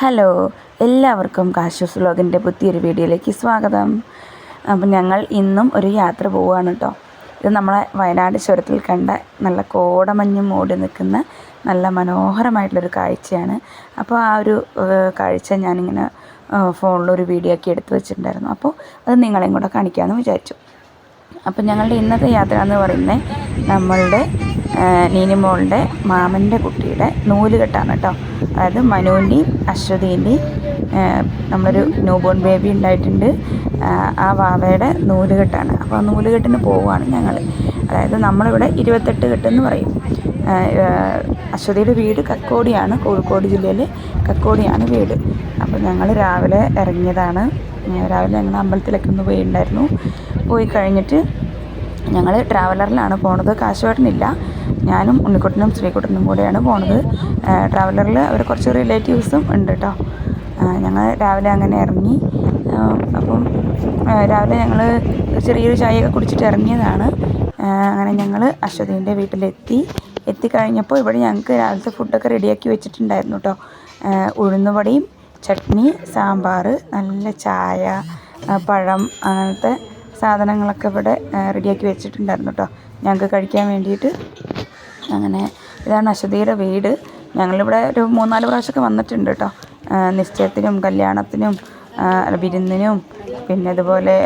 Hello എല്ലാവർക്കും കാശ്യൂസ് വ്ലോഗിന്റെ പുതിയൊരു വീഡിയോയിലേക്ക് സ്വാഗതം. അപ്പം ഞങ്ങൾ ഇന്നും ഒരു യാത്ര പോവുകയാണ് കേട്ടോ. ഇത് നമ്മളെ വയനാട് ചുരത്തിൽ കണ്ട നല്ല കോടമഞ്ഞ് മൂടി നിൽക്കുന്ന നല്ല മനോഹരമായിട്ടുള്ളൊരു കാഴ്ചയാണ്. അപ്പോൾ ആ ഒരു കാഴ്ച ഞാനിങ്ങനെ ഫോണിലൊരു വീഡിയോ ഒക്കെ എടുത്തു വെച്ചിട്ടുണ്ടായിരുന്നു. അപ്പോൾ അത് നിങ്ങളെയും കൂടെ കാണിക്കാമെന്ന് വിചാരിച്ചു. അപ്പം ഞങ്ങളുടെ ഇന്നത്തെ യാത്ര എന്ന് പറയുന്നത് നമ്മളുടെ നീനിമോളുടെ മാമന്റെ കുട്ടിയുടെ നൂലുകെട്ടാണ് കേട്ടോ. അതായത് മനുവിന്റെയും അശ്വതീന്റെയും നമ്മളൊരു ന്യൂ ബോൺ ബേബി ഉണ്ടായിട്ടുണ്ട്. ആ, വാവയുടെ നൂലുകെട്ടാണ്. അപ്പോൾ നൂലുകെട്ടിന് പോവുകയാണ് ഞങ്ങൾ അതായത് നമ്മളിവിടെ ഇരുപത്തെട്ട് കെട്ടെന്ന് പറയും. അശ്വതിയുടെ വീട് കക്കോടിയാണ്. കോഴിക്കോട് ജില്ലയിൽ കക്കോടിയാണ് വീട്. അപ്പോൾ ഞങ്ങൾ രാവിലെ ഇറങ്ങിയതാണ്. രാവിലെ ഞങ്ങൾ അമ്പലത്തിലൊക്കെ ഒന്ന് പോയിട്ടുണ്ടായിരുന്നു പോയി കഴിഞ്ഞിട്ട് ഞങ്ങൾ ട്രാവലറിലാണ് പോണത്. കാശുവേട്ടനില്ല. ഞാനും ഉണ്ണിക്കുട്ടനും ശ്രീക്കുട്ടനും കൂടെയാണ് പോണത്. ട്രാവലറിൽ അവർ കുറച്ച് റിലേറ്റീവ്സും ഉണ്ട് കേട്ടോ ഞങ്ങൾ രാവിലെ അങ്ങനെ ഇറങ്ങി. അപ്പം രാവിലെ ഞങ്ങൾ ചെറിയൊരു ചായയൊക്കെ കുടിച്ചിട്ട് ഇറങ്ങിയതാണ്. അങ്ങനെ ഞങ്ങൾ അശ്വതീന്റെ വീട്ടിലെത്തി. എത്തിക്കഴിഞ്ഞപ്പോൾ ഇവിടെ ഞങ്ങൾക്ക് രാവിലത്തെ ഫുഡൊക്കെ റെഡിയാക്കി വെച്ചിട്ടുണ്ടായിരുന്നു കേട്ടോ ഉഴുന്നുവടയും ചട്നി സാമ്പാർ നല്ല ചായ പഴം അങ്ങനത്തെ സാധനങ്ങളൊക്കെ ഇവിടെ റെഡിയാക്കി വെച്ചിട്ടുണ്ടായിരുന്നു കേട്ടോ ഞങ്ങൾക്ക് കഴിക്കാൻ വേണ്ടിയിട്ട് അങ്ങനെ ഇതാണ് അശ്വതിയുടെ വീട്. ഞങ്ങളിവിടെ ഒരു മൂന്നാൽ പ്രാവശ്യമൊക്കെ വന്നിട്ടുണ്ട് കേട്ടോ നിശ്ചയത്തിനും കല്യാണത്തിനും വിരുന്നിനും പിന്നെ ഇതുപോലെ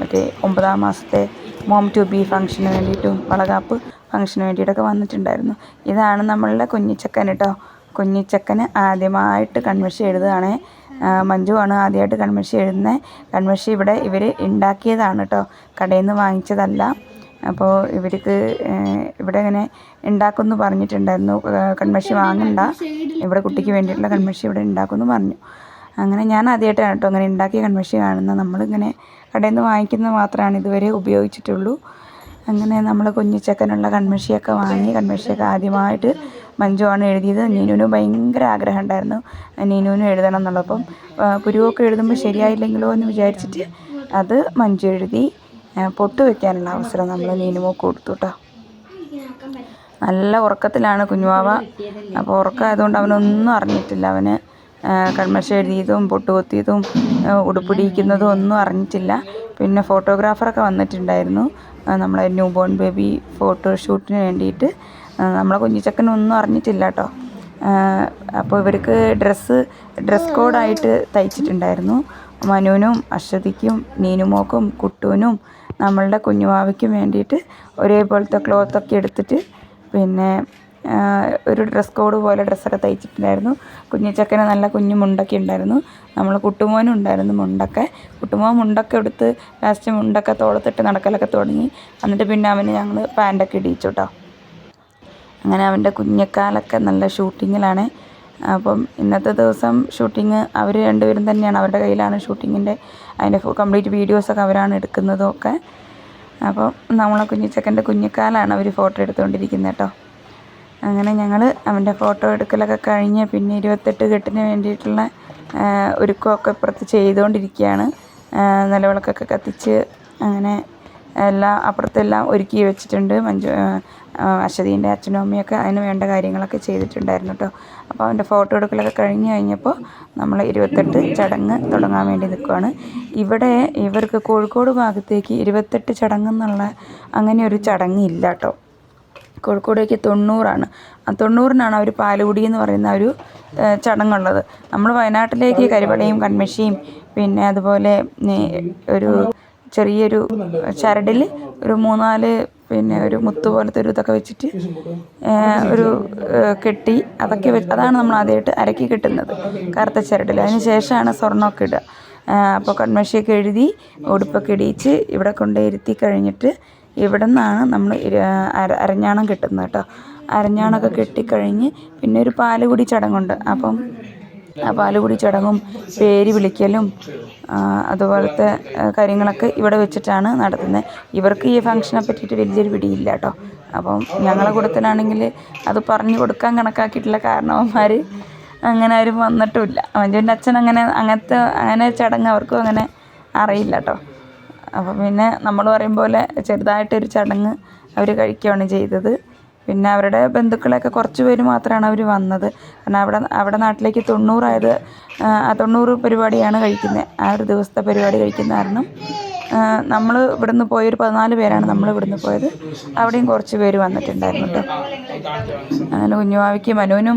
മറ്റേ ഒമ്പതാം മാസത്തെ മോം ടു ബി ഫംഗ്ഷന് വേണ്ടിയിട്ടും വളകാപ്പ് ഫംഗ്ഷന് വേണ്ടിയിട്ടൊക്കെ വന്നിട്ടുണ്ടായിരുന്നു. ഇതാണ് നമ്മളുടെ കുഞ്ഞിച്ചക്കൻ കേട്ടോ കുഞ്ഞിച്ചക്കന് ആദ്യമായിട്ട് കൺവെൻഷൻ എഴുതുകയാണ്. ആണ് ആദ്യമായിട്ട് കൺവെൻഷൻ എഴുതുന്നത്. കൺവെൻഷൻ ഇവിടെ ഇവർ ഉണ്ടാക്കിയതാണ് കേട്ടോ കടയിൽ നിന്ന് വാങ്ങിച്ചതല്ല. അപ്പോൾ ഇവർക്ക് ഇവിടെ ഇങ്ങനെ ഉണ്ടാക്കുമെന്ന് പറഞ്ഞിട്ടുണ്ടായിരുന്നു. കൺമഷി വാങ്ങണ്ട. ഇവിടെ കുട്ടിക്ക് വേണ്ടിയിട്ടുള്ള കൺമഷി ഇവിടെ ഉണ്ടാക്കുമെന്ന് പറഞ്ഞു. അങ്ങനെ ഞാൻ ആദ്യമായിട്ടാണ് കേട്ടോ അങ്ങനെ ഉണ്ടാക്കിയ കൺമഷി കാണുന്നത്. നമ്മളിങ്ങനെ കടയിൽ നിന്ന് വാങ്ങിക്കുന്നത് മാത്രമാണ് ഇതുവരെ ഉപയോഗിച്ചിട്ടുള്ളൂ. അങ്ങനെ നമ്മൾ കുഞ്ഞിച്ചക്കനുള്ള കൺമഷിയൊക്കെ വാങ്ങി കൺമഷിയൊക്കെ ആദ്യമായിട്ട് മഞ്ജുവാണ് എഴുതിയത്. നീനുവിന് ഭയങ്കര ആഗ്രഹം ഉണ്ടായിരുന്നു നീനുവിനും എഴുതണം എന്നുള്ളപ്പം പുരുവൊക്കെ എഴുതുമ്പോൾ ശരിയായില്ലെങ്കിലോ എന്ന് വിചാരിച്ചിട്ട് അത് മഞ്ജു എഴുതി. പൊട്ട് വെക്കാനുള്ള അവസരം നമ്മൾ നീനുമോക്ക് കൊടുത്തു കേട്ടോ നല്ല ഉറക്കത്തിലാണ് കുഞ്ഞുവാവ. അപ്പോൾ ഉറക്കമായതുകൊണ്ട് അവനൊന്നും അറിഞ്ഞിട്ടില്ല. അവന് കൺമശ എഴുതിയതും പൊട്ട് കൊത്തിയതും ഉടുപ്പിടിയിക്കുന്നതും ഒന്നും അറിഞ്ഞിട്ടില്ല. പിന്നെ ഫോട്ടോഗ്രാഫറൊക്കെ വന്നിട്ടുണ്ടായിരുന്നു. നമ്മളെ ന്യൂ ബോൺ ബേബി ഫോട്ടോ ഷൂട്ടിന് വേണ്ടിയിട്ട് നമ്മളെ കുഞ്ഞിച്ചക്കനൊന്നും അറിഞ്ഞിട്ടില്ല കേട്ടോ അപ്പോൾ ഇവർക്ക് ഡ്രസ്സ് ഡ്രസ് കോഡായിട്ട് തയ്ച്ചിട്ടുണ്ടായിരുന്നു. മനുവിനും അശ്വതിക്കും നീനുമോക്കും കുട്ടൂനും നമ്മളുടെ കുഞ്ഞുവാവയ്ക്കും വേണ്ടിയിട്ട് ഒരേപോലത്തെ ക്ലോത്തൊക്കെ എടുത്തിട്ട് പിന്നെ ഒരു ഡ്രസ് കോഡ് പോലെ ഡ്രസ്സൊക്കെ തയ്ച്ചിട്ടുണ്ടായിരുന്നു. കുഞ്ഞിച്ചക്കന് നല്ല കുഞ്ഞു മുണ്ടൊക്കെ ഉണ്ടായിരുന്നു. നമ്മൾ കുട്ടുമോനും ഉണ്ടായിരുന്നു മുണ്ടൊക്കെ. കുട്ടുമോൻ മുണ്ടൊക്കെ എടുത്ത് ലാസ്റ്റ് മുണ്ടൊക്കെ തോളത്തിട്ട് നടക്കലൊക്കെ തുടങ്ങി. എന്നിട്ട് പിന്നെ അവന് ഞങ്ങൾ പാന്റൊക്കെ ഇടിയിച്ചു കേട്ടോ അങ്ങനെ അവന്റെ കുഞ്ഞക്കാലൊക്കെ നല്ല ഷൂട്ടിങ്ങിലാണ് അപ്പം ഇന്നത്തെ ദിവസം ഷൂട്ടിങ് അവർ രണ്ടുപേരും തന്നെയാണ്. അവരുടെ കയ്യിലാണ് ഷൂട്ടിങ്ങിന്റെ അതിന്റെ കംപ്ലീറ്റ് വീഡിയോസൊക്കെ അവരാണ് എടുക്കുന്നതും ഒക്കെ അപ്പം നമ്മളെ കുഞ്ഞിച്ചക്കന്റെ കുഞ്ഞിക്കാലാണ് അവർ ഫോട്ടോ എടുത്തുകൊണ്ടിരിക്കുന്നത് കേട്ടോ. അങ്ങനെ ഞങ്ങൾ അവന്റെ ഫോട്ടോ എടുക്കലൊക്കെ കഴിഞ്ഞ് പിന്നെ ഇരുപത്തെട്ട് കെട്ടിന് വേണ്ടിയിട്ടുള്ള ഒരുക്കമൊക്കെ ഇപ്പുറത്ത് ചെയ്തുകൊണ്ടിരിക്കുകയാണ്. നിലവിളക്കൊക്കെ കത്തിച്ച് അങ്ങനെ എല്ലാം അപ്പുറത്തെല്ലാം ഒരുക്കി വെച്ചിട്ടുണ്ട്. മഞ്ജു അശ്വതീന്റെ അച്ഛനും അമ്മയൊക്കെ അതിന് വേണ്ട കാര്യങ്ങളൊക്കെ ചെയ്തിട്ടുണ്ടായിരുന്നു കേട്ടോ. അപ്പോൾ അവന്റെ ഫോട്ടോ എടുക്കലൊക്കെ കഴിഞ്ഞ് കഴിഞ്ഞപ്പോൾ നമ്മൾ ഇരുപത്തെട്ട് ചടങ്ങ് തുടങ്ങാൻ വേണ്ടി നിൽക്കുകയാണ് ഇവിടെ ഇവർക്ക് കോഴിക്കോട് ഭാഗത്തേക്ക് ഇരുപത്തെട്ട് ചടങ്ങെന്നുള്ള അങ്ങനെ ഒരു ചടങ്ങ് ഇല്ല കേട്ടോ. കോഴിക്കോടേക്ക് തൊണ്ണൂറാണ്. ആ തൊണ്ണൂറിനാണ് അവർ പാലുകുടി എന്ന് പറയുന്ന ഒരു ചടങ്ങുള്ളത്. നമ്മൾ വയനാട്ടിലേക്ക് കരിവളയും കൺമഷിയും പിന്നെ അതുപോലെ ഒരു ചെറിയൊരു ചരടിൽ ഒരു മൂന്നാൽ പിന്നെ ഒരു മുത്ത് പോലത്തെ ഒരു ഇതൊക്കെ വെച്ചിട്ട് ഒരു കെട്ടി അതൊക്കെ വെച്ച് അതാണ് നമ്മൾ ആദ്യമായിട്ട് അരക്കി കിട്ടുന്നത് കറുത്ത ചരടിൽ. അതിന് ശേഷമാണ് സ്വർണമൊക്കെ ഇടുക. അപ്പോൾ കൺമഷിയൊക്കെ എഴുതി ഉടുപ്പൊക്കെ ഇടിയിച്ച് ഇവിടെ കൊണ്ട് ഇരുത്തി കഴിഞ്ഞിട്ട് ഇവിടെ നിന്നാണ് നമ്മൾ അരഞ്ഞാണം കിട്ടുന്നത് കേട്ടോ. അരഞ്ഞാണമൊക്കെ കെട്ടിക്കഴിഞ്ഞ് പിന്നെ ഒരു പാൽ കൂടി ചടങ്ങുണ്ട്. അപ്പം ആ പാലുകുടി ചടങ്ങും പേര് വിളിക്കലും അതുപോലത്തെ കാര്യങ്ങളൊക്കെ ഇവിടെ വെച്ചിട്ടാണ് നടത്തുന്നത്. ഇവർക്ക് ഈ ഫംഗ്ഷനെ പറ്റിയിട്ട് വലിയൊരു പിടിയില്ല കേട്ടോ. അപ്പം ഞങ്ങളെ കൂട്ടത്തിലാണെങ്കിൽ അത് പറഞ്ഞു കൊടുക്കാൻ കണക്കാക്കിയിട്ടുള്ള കാരണവന്മാർ അങ്ങനെ ആരും വന്നിട്ടുമില്ല. മഞ്ജുവിന്റെ അച്ഛൻ അങ്ങനെ അങ്ങനത്തെ അങ്ങനെ ചടങ്ങ് അവർക്കും അങ്ങനെ അറിയില്ല കേട്ടോ. അപ്പോൾ പിന്നെ നമ്മൾ പറയും പോലെ ചെറുതായിട്ടൊരു ചടങ്ങ് അവർ കഴിക്കുകയാണ് ചെയ്തത്. പിന്നെ അവരുടെ ബന്ധുക്കളെയൊക്കെ കുറച്ച് പേര് മാത്രമാണ് അവർ വന്നത്. കാരണം അവിടെ അവിടെ നാട്ടിലേക്ക് തൊണ്ണൂറായത് ആ തൊണ്ണൂറ് പരിപാടിയാണ് കഴിക്കുന്നത്. ആ ഒരു ദിവസത്തെ പരിപാടി കഴിക്കുന്ന കാരണം നമ്മൾ ഇവിടുന്ന് പോയൊരു പതിനാല് പേരാണ് നമ്മൾ ഇവിടുന്ന് പോയത്. അവിടെയും കുറച്ച് പേര് വന്നിട്ടുണ്ടായിരുന്നു കേട്ടോ അങ്ങനെ കുഞ്ഞുവാവിക്ക് മനുവിനും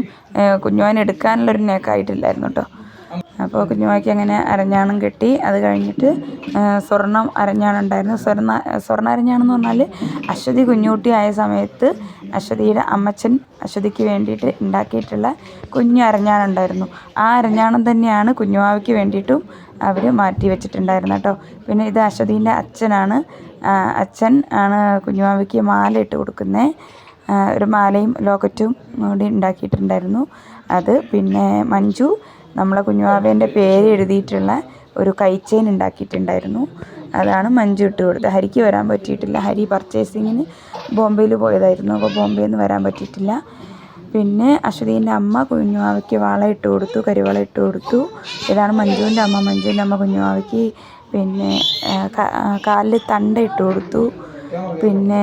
കുഞ്ഞുവാൻ എടുക്കാനുള്ളൊരു നേക്കായിട്ടില്ലായിരുന്നു കേട്ടോ അപ്പോൾ കുഞ്ഞുമായിക്ക് അങ്ങനെ അരഞ്ഞാണം കെട്ടി അത് കഴിഞ്ഞിട്ട് സ്വർണം അരഞ്ഞാണുണ്ടായിരുന്നു സ്വർണ സ്വർണ അരഞ്ഞാണെന്ന് പറഞ്ഞാൽ അശ്വതി കുഞ്ഞുകുട്ടി ആയ സമയത്ത് അശ്വതിയുടെ അമ്മച്ചൻ അശ്വതിക്ക് വേണ്ടിയിട്ട് ഉണ്ടാക്കിയിട്ടുള്ള കുഞ്ഞു അരഞ്ഞാണം ഉണ്ടായിരുന്നു. ആ അരഞ്ഞാണം തന്നെയാണ് കുഞ്ഞുമാവിക്ക് വേണ്ടിയിട്ടും അവർ മാറ്റി വെച്ചിട്ടുണ്ടായിരുന്നു കേട്ടോ. പിന്നെ ഇത് അശ്വതീന്റെ അച്ഛനാണ്. അച്ഛൻ ആണ് കുഞ്ഞുമാവിക്ക് മാല ഇട്ട് കൊടുക്കുന്നത് ഒരു മാലയും ലോക്കറ്റും കൂടി ഉണ്ടാക്കിയിട്ടുണ്ടായിരുന്നു. അത് പിന്നെ മഞ്ജു നമ്മളെ കുഞ്ഞുവാവേന്റെ പേര് എഴുതിയിട്ടുള്ള ഒരു കൈച്ചെയിൻ ഉണ്ടാക്കിയിട്ടുണ്ടായിരുന്നു. അതാണ് മഞ്ജു ഇട്ട് കൊടുത്തത്. ഹരിക്ക് വരാൻ പറ്റിയിട്ടില്ല. ഹരി പർച്ചേസിങ്ങിന് ബോംബെയിൽ പോയതായിരുന്നു. അപ്പോൾ ബോംബെയിൽ നിന്ന് വരാൻ പറ്റിയിട്ടില്ല. പിന്നെ അശ്വതീന്റെ അമ്മ കുഞ്ഞുവാവയ്ക്ക് വള ഇട്ട് കൊടുത്തു കരിവള ഇട്ട് കൊടുത്തു. ഇതാണ് മഞ്ജുവിന്റെ അമ്മ. മഞ്ജുവിന്റെ അമ്മ കുഞ്ഞുവാവയ്ക്ക് പിന്നെ കാലിൽ തണ്ട ഇട്ട് കൊടുത്തു. പിന്നെ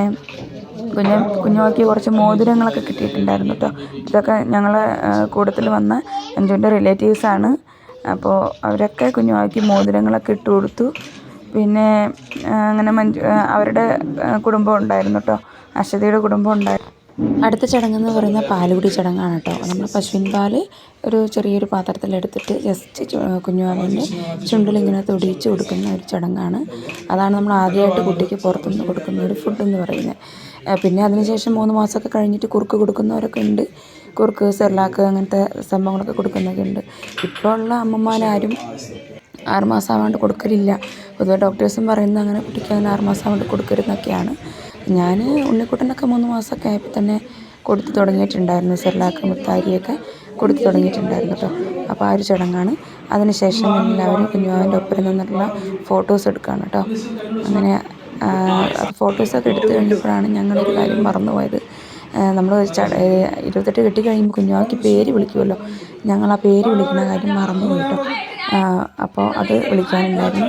കുഞ്ഞു കുഞ്ഞുവാവയ്ക്ക് കുറച്ച് മോതിരങ്ങളൊക്കെ കിട്ടിയിട്ടുണ്ടായിരുന്നു കേട്ടോ. ഇതൊക്കെ ഞങ്ങളെ കൂട്ടത്തിൽ വന്ന മഞ്ജുവിന്റെ റിലേറ്റീവ്സാണ്. അപ്പോൾ അവരൊക്കെ കുഞ്ഞുമാക്കി മോതിരങ്ങളൊക്കെ ഇട്ട് കൊടുത്തു. പിന്നെ അങ്ങനെ മഞ്ജു അവരുടെ കുടുംബം ഉണ്ടായിരുന്നു കേട്ടോ. അശ്വതിയുടെ കുടുംബം ഉണ്ടായിരുന്നു അടുത്ത ചടങ്ങെന്ന് പറയുന്ന പാലുകുടി ചടങ്ങാണ് കേട്ടോ. നമ്മൾ പശുവിൻ പാൽ ഒരു ചെറിയൊരു പാത്രത്തിലെടുത്തിട്ട് ജസ്റ്റ് ചുണ്ടിൽ ചുണ്ടിലിങ്ങനെ തൊടിയിച്ച് കൊടുക്കുന്ന ഒരു ചടങ്ങാണ്. അതാണ് നമ്മൾ ആദ്യമായിട്ട് കുട്ടിക്ക് പുറത്തുനിന്ന് കൊടുക്കുന്ന ഒരു ഫുഡ് എന്ന് പറയുന്നത്. പിന്നെ അതിനുശേഷം മൂന്ന് മാസമൊക്കെ കഴിഞ്ഞിട്ട് കുറുക്ക് കൊടുക്കുന്നവരൊക്കെ ഉണ്ട്. കുറുക്ക് സെർലാക്ക് അങ്ങനത്തെ സംഭവങ്ങളൊക്കെ കൊടുക്കുന്നൊക്കെ ഉണ്ട് ഇപ്പോൾ ഉള്ള അമ്മമാരാരും ആറുമാസം ആവാണ്ട് കൊടുക്കലില്ല. പൊതുവെ ഡോക്ടേഴ്സും പറയുന്നത് അങ്ങനെ കുട്ടിക്ക് അങ്ങനെ ആറുമാസം ആവാണ്ട് കൊടുക്കരുതെന്നൊക്കെയാണ്. ഞാൻ ഉണ്ണിക്കുട്ടനൊക്കെ മൂന്ന് മാസമൊക്കെ ആയപ്പോൾ തന്നെ കൊടുത്തു തുടങ്ങിയിട്ടുണ്ടായിരുന്നു. സെർലാക്ക് മുത്താരിയൊക്കെ കൊടുത്തു തുടങ്ങിയിട്ടുണ്ടായിരുന്നു കേട്ടോ. അപ്പോൾ ആ ഒരു ചടങ്ങാണ്. അതിനുശേഷം എല്ലാവരും കുഞ്ഞുമാവന്റെ ഒപ്പം നിന്നിട്ടുള്ള ഫോട്ടോസ് എടുക്കുകയാണ് കേട്ടോ. അങ്ങനെ ഫോട്ടോസൊക്കെ എടുത്തു കഴിഞ്ഞപ്പോഴാണ് ഞങ്ങളൊരു കാര്യം മറന്നുപോയത്. നമ്മൾ ഇരുപത്തെട്ട് കെട്ടി കഴിയുമ്പോൾ കുഞ്ഞുമാക്കി പേര് വിളിക്കുമല്ലോ ഞങ്ങൾ ആ പേര് വിളിക്കുന്ന കാര്യം മറന്നുപോയി കേട്ടോ. അപ്പോൾ അത് വിളിക്കാനുണ്ടായിരുന്നു.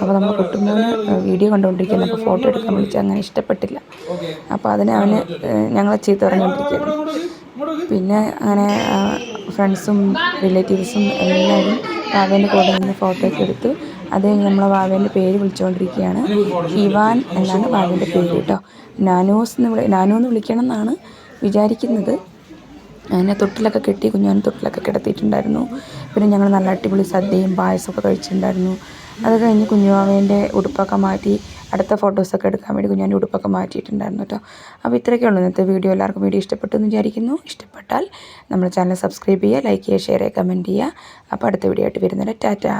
അപ്പോൾ നമ്മൾ കുട്ടുമോന് വീഡിയോ കണ്ടുകൊണ്ടിരിക്കുന്നു. അപ്പോൾ ഫോട്ടോ എടുക്കാൻ വിളിച്ച് അങ്ങനെ ഇഷ്ടപ്പെട്ടില്ല. അപ്പോൾ അതിനെ അവന് ഞങ്ങൾ ചീത്ത പറഞ്ഞുകൊണ്ടിരിക്കുന്നു. പിന്നെ അങ്ങനെ ഫ്രണ്ട്സും റിലേറ്റീവ്സും എല്ലാവരും അവന്റെ കൂടെ നിന്ന് ഫോട്ടോ ഒക്കെ എടുത്തു അത് കഴിഞ്ഞ് നമ്മളെ വാവേന്റെ പേര് വിളിച്ചുകൊണ്ടിരിക്കുകയാണ് ഇവാൻ എന്നാണ് വാവേന്റെ പേര് കേട്ടോ. നാനോസ് എന്ന് വിളി നാനോ എന്ന് വിളിക്കണം എന്നാണ് വിചാരിക്കുന്നത്. അതിനെ തൊട്ടിലൊക്കെ കെട്ടി കുഞ്ഞാൻ തൊട്ടിലൊക്കെ കിടത്തിയിട്ടുണ്ടായിരുന്നു. പിന്നെ ഞങ്ങൾ നല്ല അടിപൊളി സദ്യയും പായസമൊക്കെ കഴിച്ചിട്ടുണ്ടായിരുന്നു. അത് കഴിഞ്ഞ് കുഞ്ഞുവാവേന്റെ ഉടുപ്പൊക്കെ മാറ്റി അടുത്ത ഫോട്ടോസൊക്കെ എടുക്കാൻ വേണ്ടി കുഞ്ഞാന്റെ ഉടുപ്പൊക്കെ മാറ്റിയിട്ടുണ്ടായിരുന്നു കേട്ടോ. അപ്പോൾ ഇത്രയൊക്കെ ഉള്ളൂ ഇന്നത്തെ വീഡിയോ. എല്ലാവർക്കും വീഡിയോ ഇഷ്ടപ്പെട്ടു എന്ന് വിചാരിക്കുന്നു. ഇഷ്ടപ്പെട്ടാൽ നമ്മുടെ ചാനൽ സബ്സ്ക്രൈബ് ചെയ്യുക ലൈക്ക് ചെയ്യുക ഷെയർ ചെയ്യുക കമന്റ് ചെയ്യുക. അപ്പോൾ അടുത്ത വീഡിയോ ആയിട്ട് വരുന്നത് ടാറ്റാ.